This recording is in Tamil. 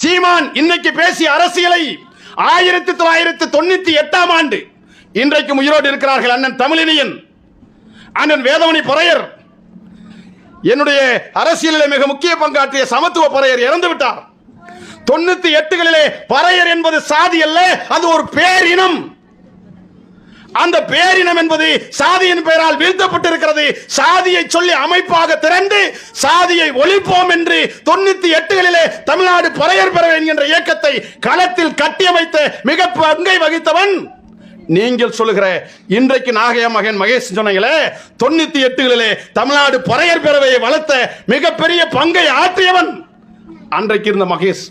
சீமான் இன்னைக்கு பேசிய அரசியலை ஆயிரத்தி தொள்ளாயிரத்தி தொண்ணூத்தி எட்டாம் ஆண்டு இன்றைக்கும் உயிரோடு இருக்கிறார்கள் அண்ணன் தமிழினியன் அண்ணன் வேதமணி பொறையர். என்னுடைய அரசியலில் மிக முக்கிய பங்காற்றிய சமத்துவ பொறையர் இறந்து விட்டார். தொண்ணூத்தி எட்டுகளிலே பறையர் என்பது சாதி அல்ல அது ஒரு பேரினம். அந்த பேரினம் என்பது சாதியின் பெயரால் வீழ்த்தப்பட்டிருக்கிறது. சாதியை சொல்லி அமைப்பாக திரண்டு சாதியை ஒழிப்போம் என்று தொண்ணூத்தி எட்டுகளிலே தமிழ்நாடு பறையர் பெற என்கின்ற இயக்கத்தை களத்தில் கட்டியமைத்த மிக பங்கை வகித்தவன் நீங்கள் சொல்லுகிற இன்றைக்கு நாகைய மகன் மகேஷ் சொன்னீங்களே தொண்ணூத்தி எட்டுகளிலே தமிழ்நாடு பறையர் பேரவையை வளர்த்த மிகப்பெரிய பங்கை ஆற்றியவன் அன்றைக்கு இருந்த மகேஷ்.